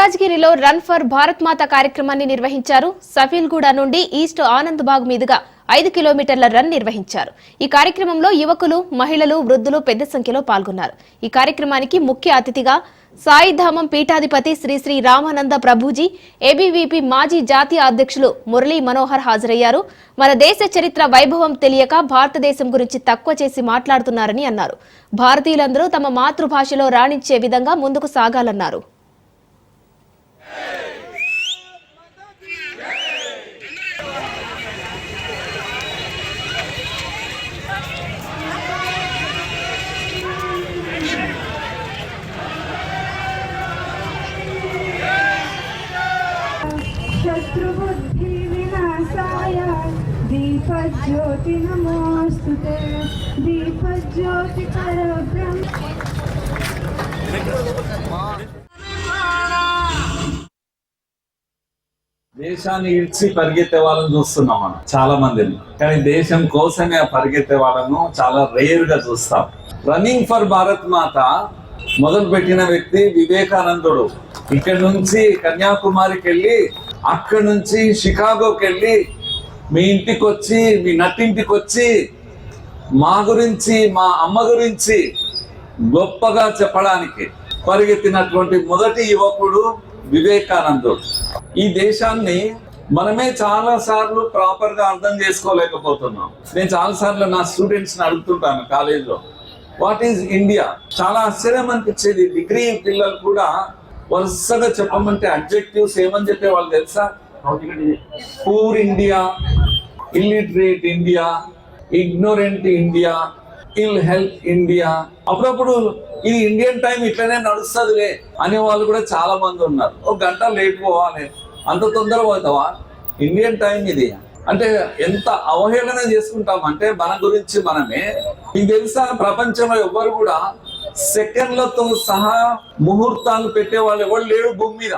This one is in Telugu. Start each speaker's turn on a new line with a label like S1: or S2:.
S1: మల్కాజ్గిరిలో రన్ ఫర్ భారత్ మాత కార్యక్రమాన్ని నిర్వహించారు. సఫీల్గూడ నుండి ఈస్ట్ ఆనంద్ బాగ్ మీదుగా ఐదు కిలోమీటర్ల రన్ నిర్వహించారు. ఈ కార్యక్రమంలో యువకులు మహిళలు వృద్ధులు పెద్ద సంఖ్యలో పాల్గొన్నారు. ఈ కార్యక్రమానికి ముఖ్య అతిథిగా సాయిధామం పీఠాధిపతి శ్రీ శ్రీ రామానంద ప్రభుజీ ఏబీవీపీ మాజీ జాతీయ అధ్యక్షులు మురళీ మనోహర్ హాజరయ్యారు. మన దేశ చరిత్ర వైభవం తెలియక భారతదేశం గురించి తక్కువ చేసి మాట్లాడుతున్నారని అన్నారు. భారతీయులందరూ తమ మాతృభాషలో రాణించే విధంగా ముందుకు సాగాలన్నారు.
S2: శత్రుబుద్ధి వినాశాయ. దీపజ్యోతి నమోస్తు దీపజ్యోతి పరబ్రహ్మ.
S3: దేశాన్ని ఇచ్చి పరిగెత్తే వాళ్ళని చూస్తున్నాం మనం చాలా మందిని. కానీ దేశం కోసమే పరిగెత్తే వాళ్ళను చాలా రేర్గా చూస్తాం. రన్నింగ్ ఫర్ భారత్ మాత మొదలు పెట్టిన వ్యక్తి వివేకానందుడు. ఇక్కడ నుంచి కన్యాకుమారికి వెళ్ళి అక్కడి నుంచి షికాగోకి వెళ్ళి మీ ఇంటికి వచ్చి మీ నట్టింటికి వచ్చి మా గురించి మా అమ్మ గురించి గొప్పగా చెప్పడానికి పరిగెత్తినటువంటి మొదటి యువకుడు వివేకానందుడు. ఈ దేశాన్ని మనమే చాలా సార్లు ప్రాపర్గా అర్థం చేసుకోలేకపోతున్నాం. నేను చాలా సార్లు నా స్టూడెంట్స్ని అడుగుతుంటాను కాలేజీలో. వాట్ ఈజ్ ఇండియా చాలా ఆశ్చర్యం అనిపించేది. డిగ్రీ పిల్లలు కూడా వరుసగా చెప్పమంటే అబ్జెక్టివ్స్ ఏమని చెప్పే వాళ్ళు తెలుసా? Poor India illiterate India ignorant India ill health India అప్పుడప్పుడు ఇది ఇండియన్ టైం ఇట్లనే నడుస్తుందిలే అనే వాళ్ళు కూడా చాలా మంది ఉన్నారు. ఒక గంట లేట్ పోవాలి. అంత తొందర పోతావా? ఇండియన్ టైం ఇది. అంటే ఎంత అవహేళన చేసుకుంటాం అంటే మన గురించి మనమే. మీకు తెలుసా ప్రపంచంలో ఎవ్వరు కూడా సెకండ్లతో సహా ముహూర్తాలు పెట్టే వాళ్ళు ఎవరు లేడు భూమి మీద.